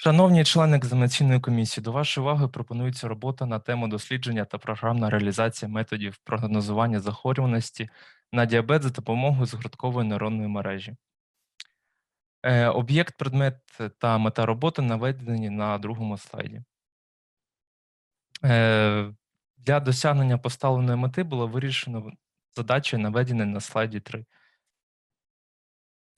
Шановні члени екзаменаційної комісії, до вашої уваги пропонується робота на тему дослідження та програмна реалізація методів прогнозування захворюваності на діабет за допомогою згорткової нейронної мережі. Е, Об'єкт, предмет та мета роботи наведені на другому слайді. Е, Для досягнення поставленої мети було вирішено задачі, наведені на слайді 3.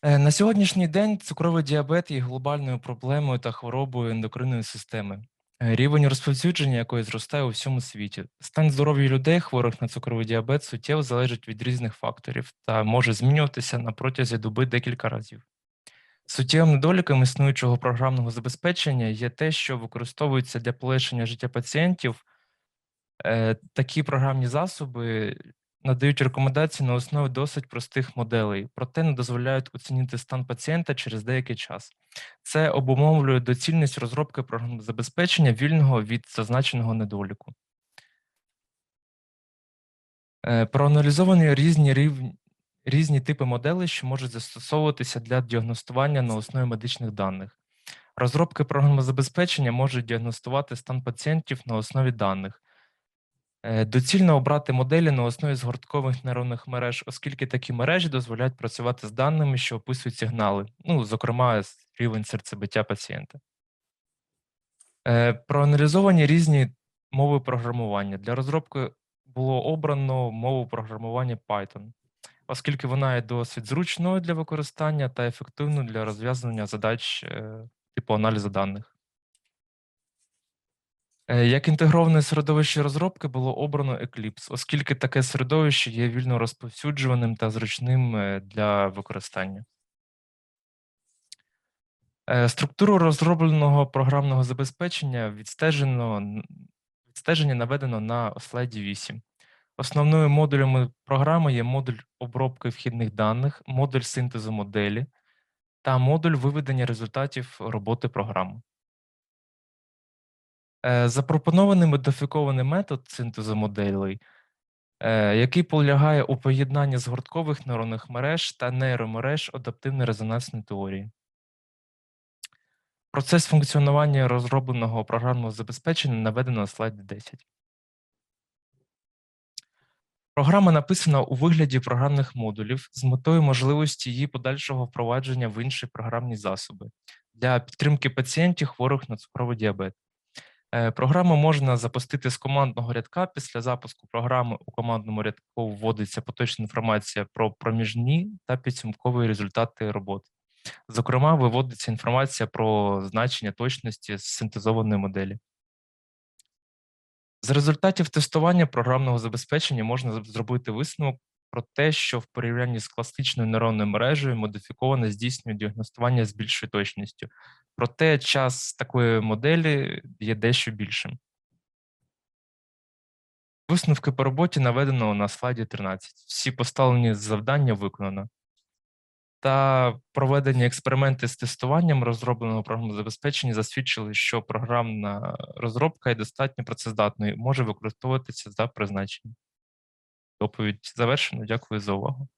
Е, На сьогоднішній день цукровий діабет є глобальною проблемою та хворобою ендокринної системи, е, рівень розповсюдження якої зростає у всьому світі. Стан здоров'я людей, хворих на цукровий діабет, суттєво залежить від різних факторів та може змінюватися на протязі доби декілька разів. Суттєвим недоліком існуючого програмного забезпечення є те, що використовуються для полегшення життя пацієнтів. Е, Такі програмні засоби надають рекомендації на основі досить простих моделей, проте не дозволяють оцінити стан пацієнта через деякий час. Це обумовлює доцільність розробки програмного забезпечення вільного від зазначеного недоліку. Е, Проаналізовані різні рівні. Різні типи моделей, що можуть застосовуватися для діагностування на основі медичних даних. Розробки програмного забезпечення можуть діагностувати стан пацієнтів на основі даних. Е, Доцільно обрати моделі на основі згорткових нейронних мереж, оскільки такі мережі дозволяють працювати з даними, що описують сигнали, ну, зокрема, рівень серцебиття пацієнта. Е, Проаналізовані різні мови програмування. Для розробки було обрано мову програмування Python, оскільки вона є досить зручною для використання та ефективною для розв'язання задач е, типу аналізу даних. Е, Як інтегроване середовище розробки було обрано Eclipse, оскільки таке середовище є вільно розповсюджуваним та зручним е, для використання. Е, Структуру розробленого програмного забезпечення відстежено, відстеження наведено на слайді 8. Основними модулями програми є модуль обробки вхідних даних, модуль синтезу моделі та модуль виведення результатів роботи програми. Е, Запропонований модифікований метод синтезу моделей, е, який полягає у поєднанні згорткових нейронних мереж та нейромереж адаптивної резонансної теорії. Процес функціонування розробленого програмного забезпечення наведено на слайді 10. Програма написана у вигляді програмних модулів з метою можливості її подальшого впровадження в інші програмні засоби для підтримки пацієнтів, хворих на цукровий діабет. Е, Програму можна запустити з командного рядка. Після запуску програми у командному рядку вводиться поточна інформація про проміжні та підсумкові результати роботи. Зокрема, виводиться інформація про значення точності синтезованої моделі. З результатів тестування програмного забезпечення можна зробити висновок про те, що в порівнянні з класичною нейронною мережею модифіковане здійснює діагностування з більшою точністю. Проте час такої моделі є дещо більшим. Висновки по роботі наведено на слайді 13. Всі поставлені завдання виконано. Та проведені експерименти з тестуванням розробленого програмного забезпечення засвідчили, що програмна розробка є достатньо працездатною, і може використовуватися за призначенням. Доповідь завершено. Дякую за увагу.